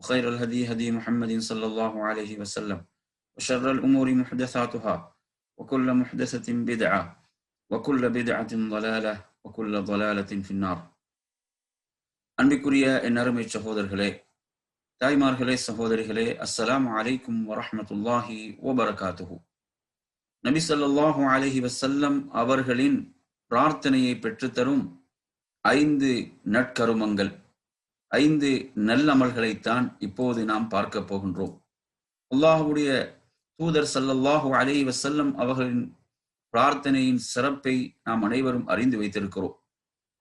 وخير الهدي هدي محمد صلى الله عليه وسلم وشر الأمور محدثاتها وكل محدثة بدعة وكل بدعة ضلالة وكل ضلالة في النار அன்பிற்குரிய என் அருமை சகோதரர்களே தாய்மார்களே சகோதரிகளே அஸ்ஸலாமு அலைக்கும் வரஹ்மத்துல்லாஹி வபரகாத்துஹு நபி ஸல்லல்லாஹு அலைஹி வஸல்லம் அவர்களின் பிரார்த்தனையை பெற்றுத்தரும் ஐந்து நற்கருமங்கள் ஐந்து நல்லமல்களைத்தான் இப்போது நாம் பார்க்க போகின்றோம். அல்லாஹுடைய தூதர் ஸல்லல்லாஹு அலைஹி வசல்லம் அவர்களின் பிரார்த்தனையின் சிறப்பை நாம் அனைவரும் அறிந்து வைத்திருக்கிறோம்.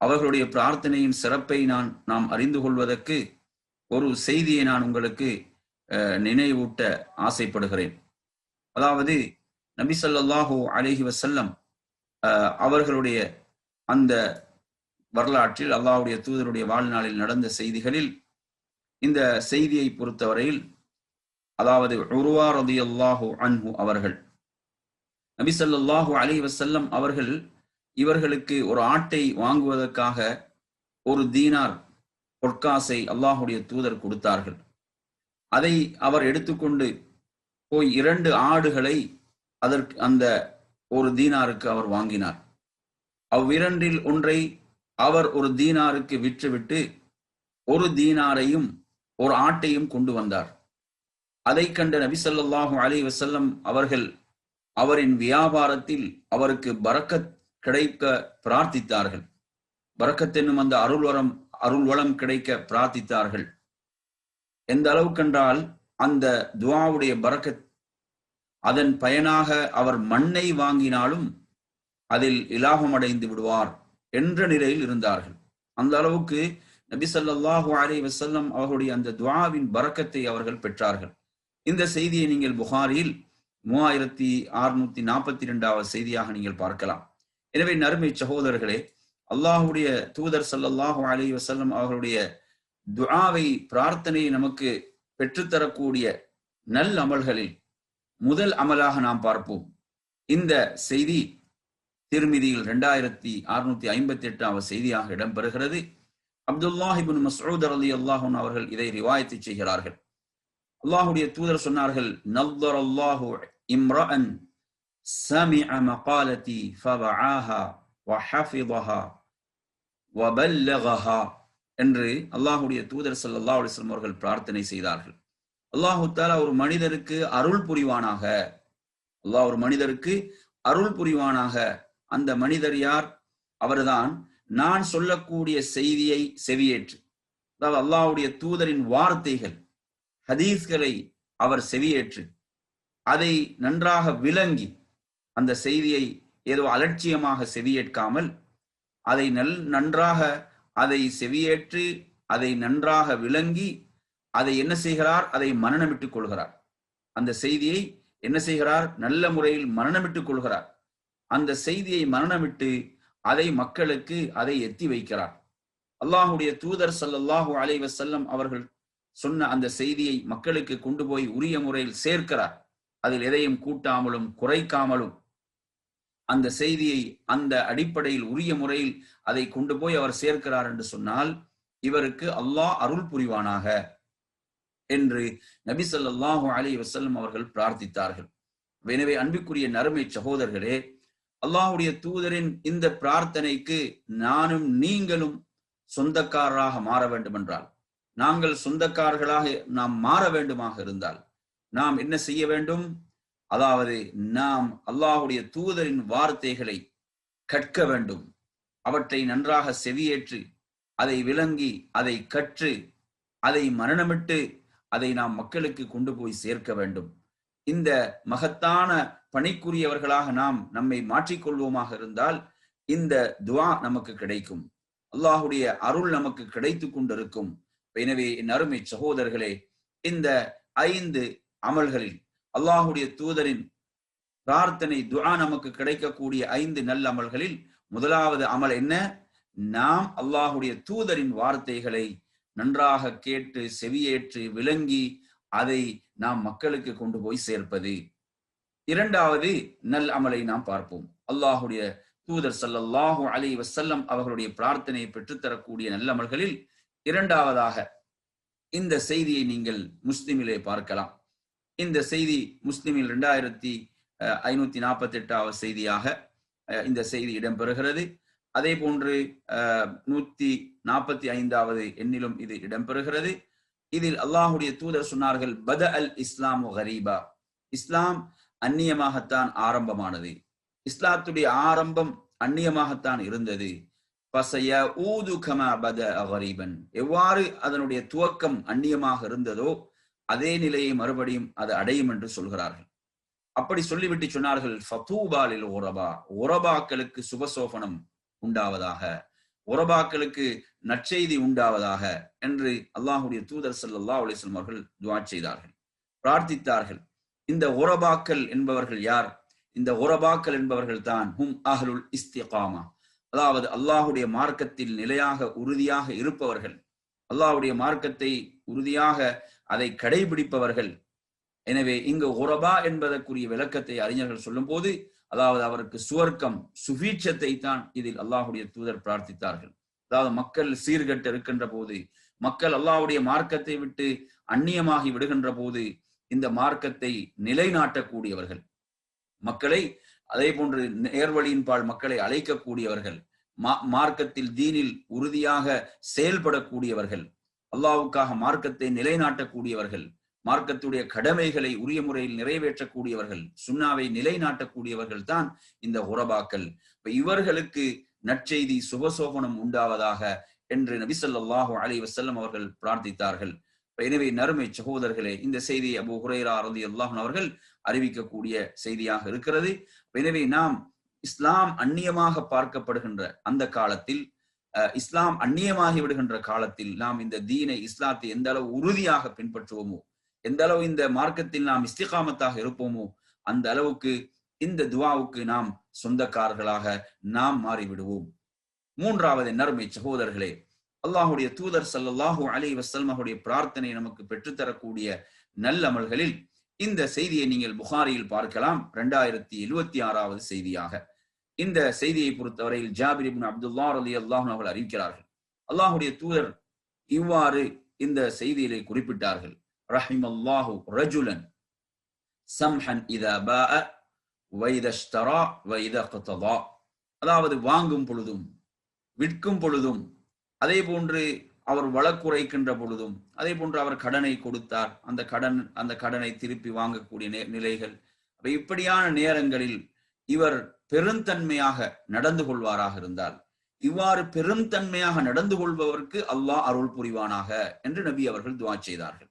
அவர்களுடைய பிரார்த்தனையின் சிறப்பை நான் நாம் அறிந்து கொள்வதற்கு ஒரு செய்தியை நான் உங்களுக்கு நினைவூட்ட ஆசைப்படுகிறேன். அதாவது நபி சல்லாஹூ அலைஹி வசல்லம் அவர்களுடைய அந்த வரலாற்றில் அல்லாஹ்வுடைய தூதருடைய வாழ்நாளில் நடந்த செய்திகளில் இந்த செய்தியை பொறுத்தவரையில் அதாவது உருவா ரதியல்லாஹு அன்ஹு அவர்கள் நபி ஸல்லல்லாஹு அலைஹி வஸல்லம் அவர்கள் இவர்களுக்கு ஒரு ஆட்டை வாங்குவதற்காக ஒரு தீனார் பொற்காசை அல்லாஹுடைய தூதர் கொடுத்தார்கள். அதை அவர் எடுத்துக்கொண்டு போய் இரண்டு ஆடுகளை அதற்கு அந்த ஒரு தீனாருக்கு அவர் வாங்கினார். அவ்விரண்டில் ஒன்றை அவர் ஒரு தீனாருக்கு விற்றுவிட்டு ஒரு தீனாரையும் ஒரு ஆட்டையும் கொண்டு வந்தார். அதை கண்ட நபி அலி வசல்லம் அவர்கள் அவரின் வியாபாரத்தில் அவருக்கு பரக்கத் கிடைக்க பிரார்த்தித்தார்கள். பறக்கத் என்னும் அந்த அருள்வரம் அருள்வளம் கிடைக்க பிரார்த்தித்தார்கள். எந்த அளவுக்கென்றால் அந்த துவாவுடைய பரக்கத் அதன் பயனாக அவர் மண்ணை வாங்கினாலும் அதில் இலாபம் அடைந்து விடுவார். என்ற நிலையில் இருந்தார்கள். அந்த அளவுக்கு நபி சல்லாஹூ அலி வசல்லம் அவர்களுடைய அந்த துவாவின் பறக்கத்தை அவர்கள் பெற்றார்கள். இந்த செய்தியை நீங்கள் புகாரில் மூவாயிரத்தி அறுநூத்தி நாற்பத்தி இரண்டாவது செய்தியாக நீங்கள் பார்க்கலாம். எனவே நறுமை சகோதரர்களே அல்லாஹுடைய தூதர் சல்லாஹூ அலி வசல்லம் அவர்களுடைய துஆவை பிரார்த்தனையை நமக்கு பெற்றுத்தரக்கூடிய நல் அமல்களில் முதல் அமலாக நாம் பார்ப்போம். இந்த செய்தி திருமிதியில் இரண்டாயிரத்தி அறுநூத்தி ஐம்பத்தி எட்டாவது செய்தியாக இடம்பெறுகிறது. அப்துல்லாஹிபின் மசூத் அலி அல்லாஹூன் அவர்கள் இதை ரிவாயத்தை செய்கிறார்கள். அல்லாஹுடைய தூதர் சொன்னார்கள் நல்லர் அல்லாஹு இம்ரஅன் சமிஅ மகாலதி ஃபவஆஹா வஹஃபிதஹா வபல்லகஹா என்று அல்லாஹுடைய தூதர் சல்லா அலிஸ்லம் அவர்கள் பிரார்த்தனை செய்தார்கள். அல்லாஹு தாலா ஒரு மனிதருக்கு அருள் புரிவானாக. அல்லாஹ் ஒரு மனிதருக்கு அருள் புரிவானாக. அந்த மனிதர் யார்? அவர்தான். நான் சொல்லக்கூடிய செய்தியை செவியேற்று. அதாவது அல்லாஹ்வுடைய தூதரின் வார்த்தைகள் ஹதீஸ்களை அவர் செவியேற்று. அதை நன்றாக விளங்கி அந்த செய்தியை ஏதோ அலட்சியமாக செவியேற்காமல் அதை நல் நன்றாக அதை செவியேற்று அதை நன்றாக விளங்கி அதை என்ன செய்கிறார்? அதை மரணமிட்டுக் கொள்கிறார். அந்த செய்தியை என்ன செய்கிறார்? நல்ல முறையில் மரணமிட்டுக் கொள்கிறார். அந்த செய்தியை மரணமிட்டு அதை மக்களுக்கு அதை எத்தி வைக்கிறார். அல்லாஹுடைய தூதர் சல்லாஹூ அலைவசல்லம் அவர்கள் சொன்ன அந்த செய்தியை மக்களுக்கு கொண்டு போய் உரிய முறையில் சேர்க்கிறார். அதில் எதையும் கூட்டாமலும் குறைக்காமலும் அந்த செய்தியை அந்த அடிப்படையில் உரிய முறையில் அதை கொண்டு போய் அவர் சேர்க்கிறார் என்று சொன்னால் இவருக்கு அல்லாஹ் அருள் புரிவானாக என்று நபி சொல்லாஹு அலி வசல்லம் அவர்கள் பிரார்த்தித்தார்கள். எனவே அன்பிற்குரிய நறுமை சகோதரர்களே அல்லாஹுடைய தூதரின் இந்த பிரார்த்தனைக்கு நானும் நீங்களும் சொந்தக்காரராக மாற வேண்டும் என்றால் நாங்கள் சொந்தக்காரர்களாக நாம் மாற வேண்டுமாக இருந்தால் நாம் என்ன செய்ய வேண்டும்? அதாவது நாம் அல்லாஹுடைய தூதரின் வார்த்தைகளை கற்க வேண்டும். அவற்றை நன்றாக செவியேற்று அதை விளங்கி அதை கற்று அதை மரணமிட்டு அதை நாம் மக்களுக்கு கொண்டு போய் சேர்க்க வேண்டும். இந்த மகத்தான பணிக்குரியவர்களாக நாம் நம்மை மாற்றிக்கொள்வோமாக இருந்தால் இந்த துவா நமக்கு கிடைக்கும். அல்லாஹுடைய அருள் நமக்கு கிடைத்து கொண்டிருக்கும். எனவே என் அருமை சகோதரர்களே இந்த ஐந்து அமல்களில் அல்லாஹுடைய தூதரின் பிரார்த்தனை துஆ நமக்கு கிடைக்கக்கூடிய ஐந்து நல்ல அமல்களில் முதலாவது அமல் என்ன? நாம் அல்லாஹுடைய தூதரின் வார்த்தைகளை நன்றாக கேட்டு செவியேற்று விளங்கி அதை நாம் மக்களுக்கு கொண்டு போய் சேர்ப்பது. இரண்டாவது நல் அமலை நாம் பார்ப்போம். அல்லாஹுடைய தூதர் சல்லல்லாஹு அலை வசல்லம் அவர்களுடைய பிரார்த்தனையை பெற்றுத்தரக்கூடிய நல்லமல்களில் இரண்டாவதாக இந்த செய்தியை நீங்கள் முஸ்லிமிலே பார்க்கலாம். இந்த செய்தி முஸ்லிமில் இரண்டாயிரத்தி ஐநூத்தி நாற்பத்தி எட்டாவது செய்தியாக இந்த செய்தி இடம்பெறுகிறது. அதே போன்று நூத்தி நாற்பத்தி ஐந்தாவது எண்ணிலும் இது இடம்பெறுகிறது. இதில் அல்லாஹுடைய தூதர் சொன்னார்கள் பத அல் இஸ்லாம் ஹரீபா இஸ்லாம் அந்நியமாகத்தான் ஆரம்பமானது. இஸ்லாத்துடைய ஆரம்பம் அந்நியமாகத்தான் இருந்தது. பசைய ஊது பத ஹரீபன் எவ்வாறு அதனுடைய துவக்கம் அந்நியமாக இருந்ததோ அதே நிலையை மறுபடியும் அது அடையும் என்று சொல்கிறார்கள். அப்படி சொல்லிவிட்டு சொன்னார்கள் ஃபதூபாலில் உரபா. உரபாக்களுக்கு சுபசோபனம் உண்டாவதாக. உரபாக்களுக்கு நற்செய்தி உண்டாவதாக என்று அல்லாஹுடைய தூதர் சல்லா அலிஸ்லம் அவர்கள் துவா செய்தார்கள். பிரார்த்தித்தார்கள். இந்த உரபாக்கள் என்பவர்கள் யார்? இந்த உரபாக்கள் என்பவர்கள் தான் ஹும் அஹ்லுல் இஸ்திகாமா. அதாவது அல்லாஹுடைய மார்க்கத்தில் நிலையாக உறுதியாக இருப்பவர்கள். அல்லாஹுடைய மார்க்கத்தை உறுதியாக அதை கடைபிடிப்பவர்கள். எனவே இங்கு உரபா என்பதற்குரிய விளக்கத்தை அறிஞர்கள் சொல்லும் போது அதாவது அவருக்கு சுவர்க்கம் சுபீட்சத்தை தான் இதில் அல்லாஹுடைய தூதர் பிரார்த்தித்தார்கள். அதாவது மக்கள் சீர்கட்டு இருக்கின்ற போது மக்கள் அல்லாஹுடைய மார்க்கத்தை விட்டு அந்நியமாகி விடுகின்ற போது இந்த மார்க்கத்தை நிலைநாட்டக்கூடியவர்கள். மக்களை அதே போன்று நேர்வழியின் பால் மக்களை அழைக்கக்கூடியவர்கள். மார்க்கத்தில் தீனில் உறுதியாக செயல்படக்கூடியவர்கள். அல்லாவுக்காக மார்க்கத்தை நிலைநாட்டக்கூடியவர்கள். மார்க்கத்துடைய கடமைகளை உரிய முறையில் நிறைவேற்றக்கூடியவர்கள் சுண்ணாவை நிலைநாட்டக்கூடியவர்கள் தான் இந்த உறபாக்கள் இப்ப இவர்களுக்கு நற்செய்தி சுபசோபனம் உண்டாவதாக என்று நபிசல்லாஹு அலி வசல்லம் அவர்கள் பிரார்த்தித்தார்கள். எனவே நறுமை சகோதரர்களே இந்த செய்தி அபு ஹுரேரா ரதி அல்லாஹன் அவர்கள் அறிவிக்கக்கூடிய செய்தியாக இருக்கிறது. எனவே நாம் இஸ்லாம் அந்நியமாக பார்க்கப்படுகின்ற அந்த காலத்தில் இஸ்லாம் அந்நியமாகி விடுகின்ற காலத்தில் நாம் இந்த தீனை இஸ்லாத்தை எந்த அளவு உறுதியாக பின்பற்றுவோமோ எந்த அளவு இந்த மார்க்கத்தில் நாம் இஸ்திகாமத்தாக இருப்போமோ அந்த அளவுக்கு இந்த துவாவுக்கு நாம் சொந்தக்காரர்களாக நாம் மாறிவிடுவோம். மூன்றாவது நறுமை சகோதரர்களே அல்லாஹுடைய தூதர் சல்லாஹூ அலி வசல்மஹுடைய பிரார்த்தனை நமக்கு பெற்றுத்தரக்கூடிய நல்லமல்களில் இந்த செய்தியை நீங்கள் புகாரியில் பார்க்கலாம். இரண்டாயிரத்தி எழுவத்தி ஆறாவது செய்தியாக. இந்த செய்தியை பொறுத்தவரையில் ஜாபிர் இப்னு அப்துல்லா அலி அல்லாஹ் அவர்கள் அறிவிக்கிறார்கள். அல்லாஹுடைய தூதர் இவ்வாறு இந்த செய்தியிலே குறிப்பிட்டார்கள். ரஹிம் அல்லாஹு ரஜுலன் சம்ஹன் இதா பாஅ வைதஷ்தரா வைத கத்ததா அதாவது வாங்கும் பொழுதும் விற்கும் பொழுதும் அதே போன்று அவர் வழக்குரைக்கின்ற பொழுதும் அதே போன்று அவர் கடனை கொடுத்தார். அந்த கடன் அந்த கடனை திருப்பி வாங்கக்கூடிய நிலைகள். இப்படியான நேரங்களில் இவர் பெருந்தன்மையாக நடந்து கொள்வாராக இருந்தால் இவ்வாறு பெருந்தன்மையாக நடந்து கொள்பவருக்கு அல்லாஹ் அருள் புரிவானாக என்று நபி அவர்கள் துவா செய்தார்கள்.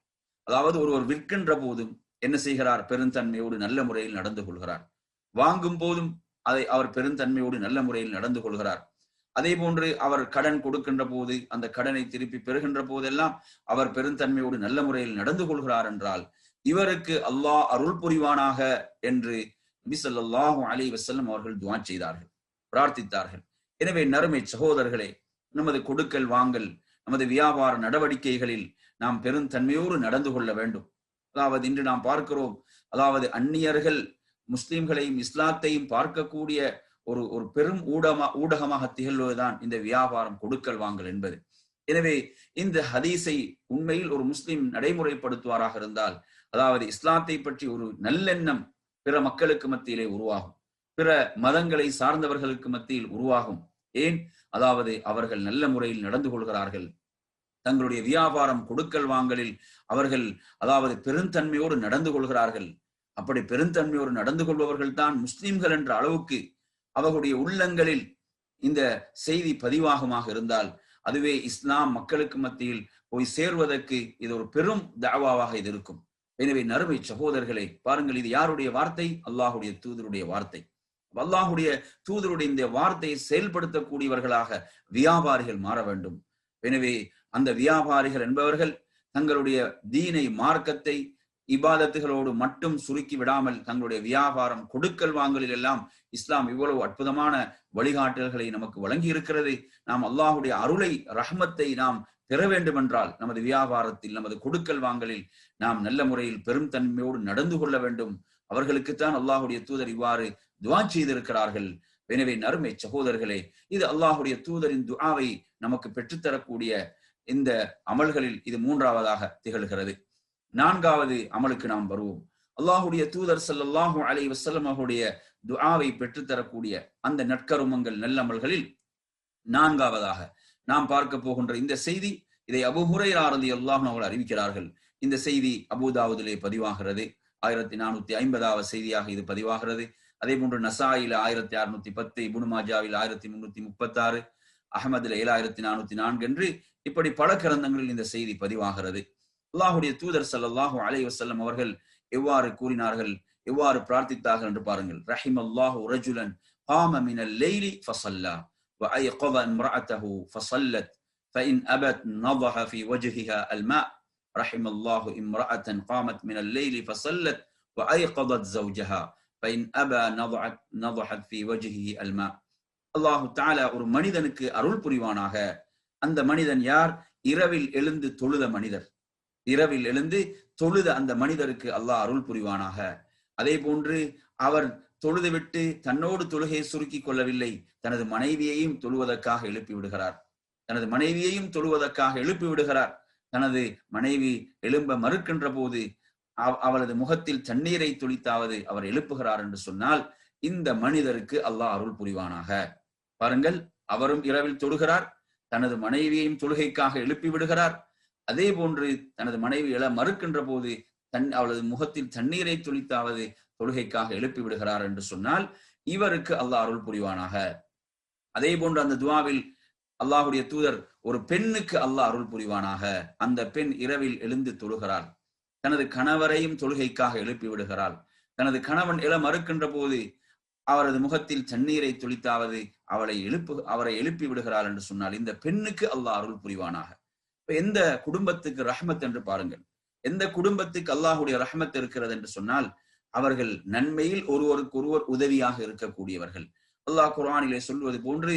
அதாவது ஒருவர் விற்கின்ற போதும் என்ன செய்கிறார்? பெருந்தன்மையோடு நல்ல முறையில் நடந்து கொள்கிறார். வாங்கும் போதும் அதை அவர் பெருந்தன்மையோடு நல்ல முறையில் நடந்து கொள்கிறார். அதே போன்று அவர் கடன் கொடுக்கின்ற போது அந்த கடனை திருப்பி பெறுகின்ற போதெல்லாம் அவர் பெருந்தன்மையோடு நல்ல முறையில் நடந்து கொள்கிறார் என்றால் இவருக்கு அல்லாஹ் அருள் புரிவானாக என்று நபிசல்லாஹூ அலி வசல்லம் அவர்கள் துவா செய்தார்கள் பிரார்த்தித்தார்கள். எனவே நறுமை சகோதரர்களே நமது கொடுக்கல் வாங்கல் நமது வியாபார நடவடிக்கைகளில் நாம் பெருந்தன்மையோடு நடந்து கொள்ள வேண்டும். அதாவது இன்று நாம் பார்க்கிறோம் அதாவது அந்நியர்கள் முஸ்லிம்களையும் இஸ்லாத்தையும் பார்க்கக்கூடிய ஒரு ஒரு பெரும் ஊடமா ஊடகமாக திகழ்வதுதான் இந்த வியாபாரம் கொடுக்கல் வாங்கல் என்பது. எனவே இந்த ஹதீஸை உண்மையில் ஒரு முஸ்லிம் நடைமுறைப்படுத்துவாராக இருந்தால் அதாவது இஸ்லாத்தை பற்றி ஒரு நல்லெண்ணம் பிற மக்களுக்கு மத்தியிலே உருவாகும். பிற மதங்களை சார்ந்தவர்களுக்கு மத்தியில் உருவாகும். ஏன்? அதாவது அவர்கள் நல்ல முறையில் நடந்து கொள்கிறார்கள். தங்களுடைய வியாபாரம் கொடுக்கல் வாங்கலில் அவர்கள் அதாவது பெருந்தன்மையோடு நடந்து கொள்கிறார்கள். அப்படி பெருந்தன்மையோடு நடந்து கொள்பவர்கள் தான் முஸ்லிம்கள் என்ற அளவுக்கு அவர்களுடைய உள்ளங்களில் இந்த செய்தி பதிவாகமாக இருந்தால் அதுவே இஸ்லாம் மக்களுக்கு மத்தியில் போய் சேர்வதற்கு இது ஒரு பெரும் தாவாவாக இது இருக்கும். எனவே நறுமை சகோதரர்களை பாருங்கள் இது யாருடைய வார்த்தை? அல்லாஹுடைய தூதருடைய வார்த்தை. அல்லாஹுடைய தூதருடைய இந்த வார்த்தையை செயல்படுத்தக்கூடியவர்களாக வியாபாரிகள் மாற வேண்டும். எனவே அந்த வியாபாரிகள் என்பவர்கள் தங்களுடைய தீனை மார்க்கத்தை இபாதத்துகளோடு மட்டும் சுருக்கி விடாமல் தங்களுடைய வியாபாரம் கொடுக்கல் வாங்கலில் எல்லாம் இஸ்லாம் இவ்வளவு அற்புதமான வழிகாட்டல்களை நமக்கு வழங்கி இருக்கிறது நாம் அல்லாஹுடைய அருளை ரஹ்மத்தை நாம் பெற வேண்டும் என்றால் நமது வியாபாரத்தில் நமது கொடுக்கல் வாங்கலில் நாம் நல்ல முறையில் பெரும் தன்மையோடு நடந்து கொள்ள வேண்டும். அவர்களுக்குத்தான் அல்லாஹுடைய தூதர் இவ்வாறு துவா செய்திருக்கிறார்கள். எனவே நறுமை சகோதரர்களே இது அல்லாஹுடைய தூதரின் துஆவை நமக்கு பெற்றுத்தரக்கூடிய இந்த அமல்களில் இது மூன்றாவதாக திகழ்கிறது. நான்காவது அமலுக்கு நாம் வருவோம். அல்லாஹுடைய தூதர் சல்லாஹூ அலை வசல்லம் அவருடைய துஆவை பெற்றுத்தரக்கூடிய அந்த நற்கருமங்கள் நல்லமல்களில் நான்காவதாக நாம் பார்க்க போகின்ற இந்த செய்தி இதை அபு ஹுரைராரதி அல்லாஹ் அவர்கள் அறிவிக்கிறார்கள். இந்த செய்தி அபுதாவுதிலே பதிவாகிறது. ஆயிரத்தி நானூத்தி ஐம்பதாவது செய்தியாக இது பதிவாகிறது. அதே போன்று நசாயில ஆயிரத்தி அறுநூத்தி பத்து இபுனுமாஜாவில் ஆயிரத்தி முன்னூத்தி முப்பத்தி ஆறு அகமதுல ஏழாயிரத்தி நானூத்தி நான்கு என்று இப்படி பல கிரந்தங்களில் இந்த செய்தி பதிவாகிறது அல்லாஹுடைய தூதர் சல்லாஹூ அலை வசல்லம் அவர்கள் எவ்வாறு கூறினார்கள் எவ்வாறு பிரார்த்தித்தார்கள் என்று பாருங்கள் ரஹிம் அல்லாஹு ரஜுலன் قام من الليل فصلى وأيقظ امرأته فصلت فإن أبت نضح في وجهها الماء رحم الله امرأة قامت من الليل فصلت وأيقظت زوجها فإن أبى نضحت نضحت في وجهه الماء அல்லாஹு தாலா ஒரு மனிதனுக்கு அருள் புரிவானாக. அந்த மனிதன் யார்? இரவில் எழுந்து தொழுத மனிதர். இரவில் எழுந்து தொழுத அந்த மனிதருக்கு அல்லாஹ் அருள் புரிவானாக. அதே போன்று அவர் தொழுதுவிட்டு தன்னோடு தொழுகையை சுருக்கிக் கொள்ளவில்லை. தனது மனைவியையும் தொழுவதற்காக எழுப்பி விடுகிறார். தனது மனைவியையும் தொழுவதற்காக எழுப்பி விடுகிறார். தனது மனைவி எழும்ப மறுக்கின்ற போது அவளது முகத்தில் தண்ணீரை துளித்தாவது அவர் எழுப்புகிறார் என்று சொன்னால் இந்த மனிதருக்கு அல்லாஹ் அருள் புரிவானாக. பாருங்கள் அவரும் இரவில் தொழுகிறார் தனது மனைவியையும் தொழுகைக்காக எழுப்பி விடுகிறார். அதே போன்று தனது மனைவி எழ மறுக்கின்ற போது தன் அவளது முகத்தில் தண்ணீரை துளித்தாவது தொழுகைக்காக எழுப்பி விடுகிறார் என்று சொன்னால் இவருக்கு அல்லாஹ் அருள் புரிவானாக. அதே போன்று அந்த துவாவில் அல்லாஹுடைய தூதர் ஒரு பெண்ணுக்கு அல்லாஹ் அருள் புரிவானாக. அந்த பெண் இரவில் எழுந்து தொழுகிறாள். தனது கணவரையும் தொழுகைக்காக எழுப்பி விடுகிறாள். தனது கணவன் இள மறுக்கின்ற போது அவரது முகத்தில் தண்ணீரை துளித்தாவது அவளை எழுப்பு அவரை எழுப்பி விடுகிறாள் என்று சொன்னால் இந்த பெண்ணுக்கு அல்லாஹ் அருள் புரிவானாக. இப்ப எந்த குடும்பத்துக்கு ரஹ்மத் என்று பாருங்கள். எந்த குடும்பத்துக்கு அல்லாஹுடைய ரஹ்மத் இருக்கிறது என்று சொன்னால் அவர்கள் நன்மையில் ஒருவருக்கு ஒருவர் உதவியாக இருக்கக்கூடியவர்கள். அல்லாஹ் குரானிலே சொல்வது போன்று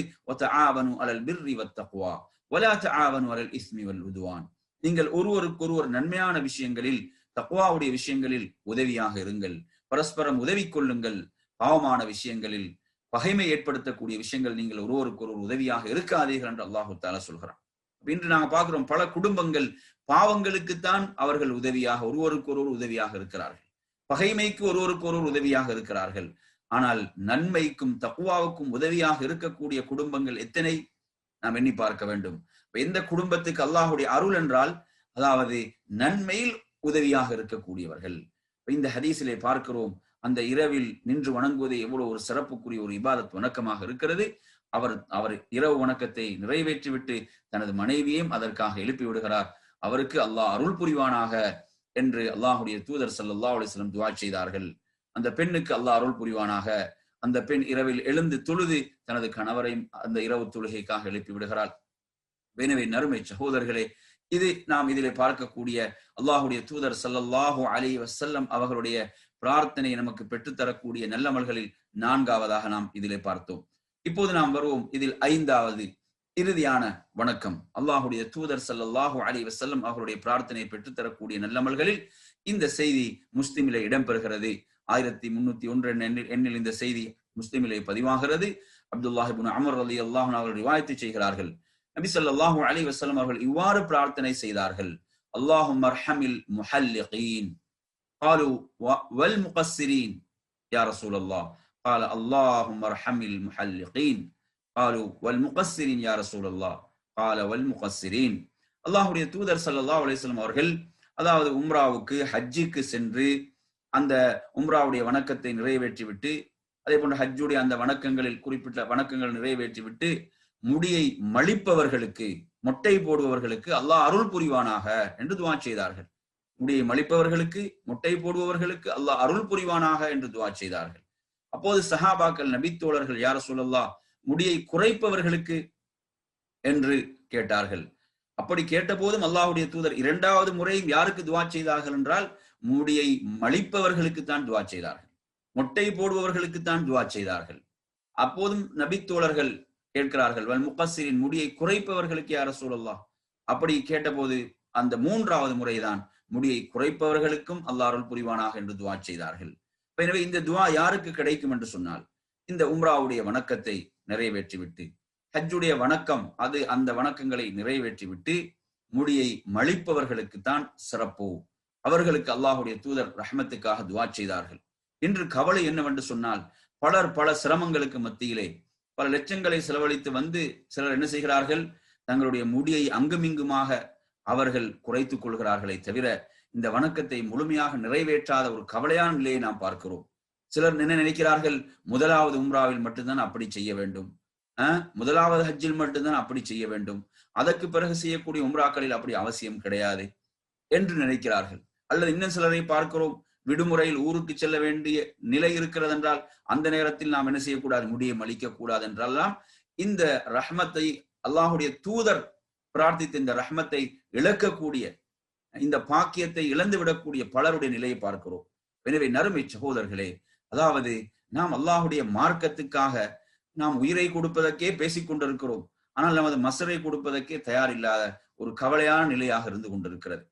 அலல் பிர்ரி வத்தகுவா வலாத்த ஆவனு அலல் இஸ்மி வல் உதுவான். நீங்கள் ஒருவருக்கொருவர் நன்மையான விஷயங்களில் தக்குவாவுடைய விஷயங்களில் உதவியாக இருங்கள். பரஸ்பரம் உதவி கொள்ளுங்கள். பாவமான விஷயங்களில் பகைமை ஏற்படுத்தக்கூடிய விஷயங்கள் நீங்கள் ஒருவருக்கு ஒரு உதவியாக இருக்காதீர்கள் என்று அல்லாஹு தாலா சொல்கிறான். இன்று நாங்க பார்க்கிறோம் பல குடும்பங்கள் பாவங்களுக்குத்தான் அவர்கள் உதவியாக ஒருவருக்கு ஒருவர் உதவியாக இருக்கிறார்கள். பகைமைக்கு ஒருவருக்கு ஒருவர் உதவியாக இருக்கிறார்கள். ஆனால் நன்மைக்கும் தக்குவாவுக்கும் உதவியாக இருக்கக்கூடிய குடும்பங்கள் எத்தனை? நாம் எண்ணி பார்க்க வேண்டும். எந்த குடும்பத்துக்கு அல்லாஹுடைய அருள் என்றால் அதாவது நன்மையில் உதவியாக இருக்கக்கூடியவர்கள். இந்த ஹதீஸிலே பார்க்கிறோம் அந்த இரவில் நின்று வணங்குவதை எவ்வளவு ஒரு சிறப்புக்குரிய ஒரு இபாதத் வணக்கமாக இருக்கிறது. அவர் அவர் இரவு வணக்கத்தை நிறைவேற்றிவிட்டு தனது மனைவியையும் அதற்காக எழுப்பி விடுகிறார். அவருக்கு அல்லாஹ் அருள் புரிவானாக என்று அல்லாஹுடைய தூதர் சல்லா அலிஸ்லம் துவா செய்தார்கள். அந்த பெண்ணுக்கு அல்லாஹ் அருள் புரிவானாக. அந்த பெண் இரவில் எழுந்து தொழுது தனது கணவரையும் அந்த இரவு தொழுகைக்காக எழுப்பி விடுகிறாள். எனவே நறுமை சகோதரர்களே இது நாம் இதிலே பார்க்கக்கூடிய அல்லாஹுடைய தூதர் சல்லல்லாஹு அலி வசல்லம் அவர்களுடைய பிரார்த்தனை நமக்கு பெற்றுத்தரக்கூடிய நல்லமல்களில் நான்காவதாக நாம் இதிலே பார்த்தோம். இப்போது நாம் வருவோம் இதில் ஐந்தாவது இறுதியான வணக்கம். அல்லாஹுடைய தூதர் சல்லாஹு அலி வசல்லம் அவர்களுடைய பிரார்த்தனை பெற்றுத்தரக்கூடிய நல்லமல்களில் இந்த செய்தி முஸ்லிமிலே இடம்பெறுகிறது. ஆயிரத்தி முன்னூத்தி ஒன்று எண்ணில் எண்ணில் இந்த செய்தி முஸ்லிமிலே பதிவாகிறது. அப்துல்லாஹிபின் அமர் அலி அல்லாஹ் அவர்கள் ரிவாயத்து செய்கிறார்கள். நபி சொல்லாஹு அலி வசலம் அவர்கள் இவ்வாறு பிரார்த்தனை செய்தார்கள். அல்லாஹு மர்ஹமில் முஹல்லிகீன் قالوا والمقصرين يا رسول الله قال اللهم ارحم المحلقين قالوا والمقصرين يا رسول الله قال والمقصرين அல்லாஹுடைய தூதர் சல்லா அலிஸ்லாம் அவர்கள் அதாவது உம்ராவுக்கு ஹஜ்ஜுக்கு சென்று அந்த உம்ராவுடைய வணக்கத்தை நிறைவேற்றி விட்டு அதே போன்ற ஹஜ்ஜுடைய அந்த வணக்கங்களில் குறிப்பிட்ட வணக்கங்கள் நிறைவேற்றி விட்டு முடியை மலிப்பவர்களுக்கு மொட்டை போடுபவர்களுக்கு அல்லாஹ் அருள் புரிவானாக என்று துவா செய்தார்கள் முடியை மலிப்பவர்களுக்கு முட்டை போடுபவர்களுக்கு அல்லாஹ் அருள் புரிவானாக என்று துவா செய்தார்கள். அப்போது சஹாபாக்கள் நபித்தோழர்கள் யார சொல்லல்லா முடியை குறைப்பவர்களுக்கு என்று கேட்டார்கள். அப்படி கேட்ட போதும் அல்லாஹுடைய தூதர் இரண்டாவது முறையும் யாருக்கு துவா செய்தார்கள் என்றால் முடியை மலிப்பவர்களுக்கு தான் துவா செய்தார்கள். மொட்டை போடுபவர்களுக்கு தான் துவா செய்தார்கள். அப்போதும் நபித்தோழர்கள் கேட்கிறார்கள் வல் முகசிரின் முடியை குறைப்பவர்களுக்கு யார சூழல்லா அப்படி கேட்டபோது அந்த மூன்றாவது முறைதான் முடியை குறைப்பவர்களுக்கும் அல்லாருள் அருள் புரிவானாக என்று துவா செய்தார்கள். எனவே இந்த துவா யாருக்கு கிடைக்கும் என்று சொன்னால் இந்த உம்ராவுடைய வணக்கத்தை நிறைவேற்றிவிட்டு ஹஜ்ஜுடைய வணக்கம் அது அந்த வணக்கங்களை நிறைவேற்றிவிட்டு முடியை மலிப்பவர்களுக்கு தான் சிறப்போ. அவர்களுக்கு அல்லாஹுடைய தூதர் ரஹமத்துக்காக துவா செய்தார்கள். இன்று கவலை என்னவென்று சொன்னால் பலர் பல சிரமங்களுக்கு மத்தியிலே பல லட்சங்களை செலவழித்து வந்து சிலர் என்ன செய்கிறார்கள்? தங்களுடைய முடியை அங்குமிங்குமாக அவர்கள் குறைத்துக் கொள்கிறார்களே தவிர இந்த வணக்கத்தை முழுமையாக நிறைவேற்றாத ஒரு கவலையான நிலையை நாம் பார்க்கிறோம். சிலர் என்ன நினைக்கிறார்கள்? முதலாவது உம்ராவில் மட்டும்தான் அப்படி செய்ய வேண்டும். முதலாவது ஹஜ்ஜில் மட்டும்தான் அப்படி செய்ய வேண்டும். அதற்கு பிறகு செய்யக்கூடிய உம்ராக்களில் அப்படி அவசியம் கிடையாது என்று நினைக்கிறார்கள். அல்லது இன்னும் சிலரை பார்க்கிறோம் விடுமுறையில் ஊருக்கு செல்ல வேண்டிய நிலை இருக்கிறது என்றால் அந்த நேரத்தில் நாம் என்ன செய்யக்கூடாது? முடியை மலிக்க கூடாது என்றெல்லாம் இந்த ரஹ்மத்தை அல்லாஹுடைய தூதர் பிரார்த்தித்த இந்த ரஹ்மத்தை இழக்கக்கூடிய இந்த பாக்கியத்தை இழந்து விடக்கூடிய பலருடைய நிலையை பார்க்கிறோம். எனவே நறுமை சகோதரர்களே அதாவது நாம் அல்லாஹுடைய மார்க்கத்துக்காக நாம் உயிரை கொடுப்பதற்கே பேசிக் கொண்டிருக்கிறோம். ஆனால் நமது மசரை கொடுப்பதற்கே தயார் இல்லாத ஒரு கவலையான நிலையாக இருந்து கொண்டிருக்கிறது.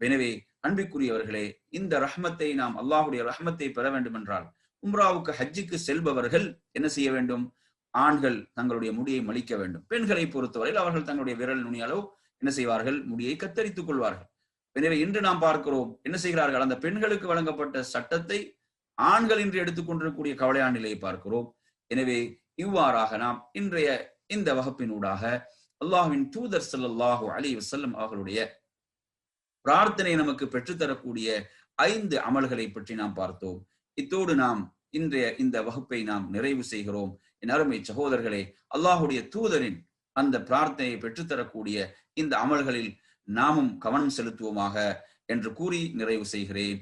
எனவே அன்பிற்குரியவர்களே இந்த ரஹ்மத்தை நாம் அல்லாஹுடைய ரஹ்மத்தை பெற வேண்டும் என்றால் உம்ராவுக்கு ஹஜ்ஜுக்கு செல்பவர்கள் என்ன செய்ய வேண்டும்? ஆண்கள் தங்களுடைய முடியை மலிக்க வேண்டும். பெண்களை பொறுத்தவரையில் அவர்கள் தங்களுடைய விரல் நுனி அளவு என்ன செய்வார்கள்? முடியை கத்தரித்துக் கொள்வார்கள். எனவே இன்று நாம் பார்க்கிறோம் என்ன செய்கிறார்கள்? அந்த பெண்களுக்கு வழங்கப்பட்ட சட்டத்தை ஆண்கள் இன்று எடுத்துக்கொண்டிருக்கக்கூடிய கவலையான நிலையை பார்க்கிறோம். எனவே இவ்வாறாக நாம் இன்றைய இந்த வகுப்பினூடாக அல்லாஹுவின் தூதர் சல்லாஹூ அலி வசல்லம் அவர்களுடைய பிரார்த்தனை நமக்கு பெற்றுத்தரக்கூடிய ஐந்து அமல்களை பற்றி நாம் பார்த்தோம். இத்தோடு நாம் இன்றைய இந்த வகுப்பை நாம் நிறைவு செய்கிறோம். என் அருமை சகோதரர்களே அல்லாஹுடைய தூதரின் அந்த பிரார்த்தனையை பெற்றுத்தரக்கூடிய இந்த அமல்களில் நாமும் கவனம் செலுத்துவோமாக என்று கூறி நிறைவு செய்கிறேன்.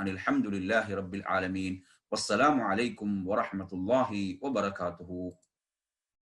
அனில் அஹமதுல்லாஹி வசலாம் அலைக்கும் வரமத்துல்லாஹி வபரகாத்து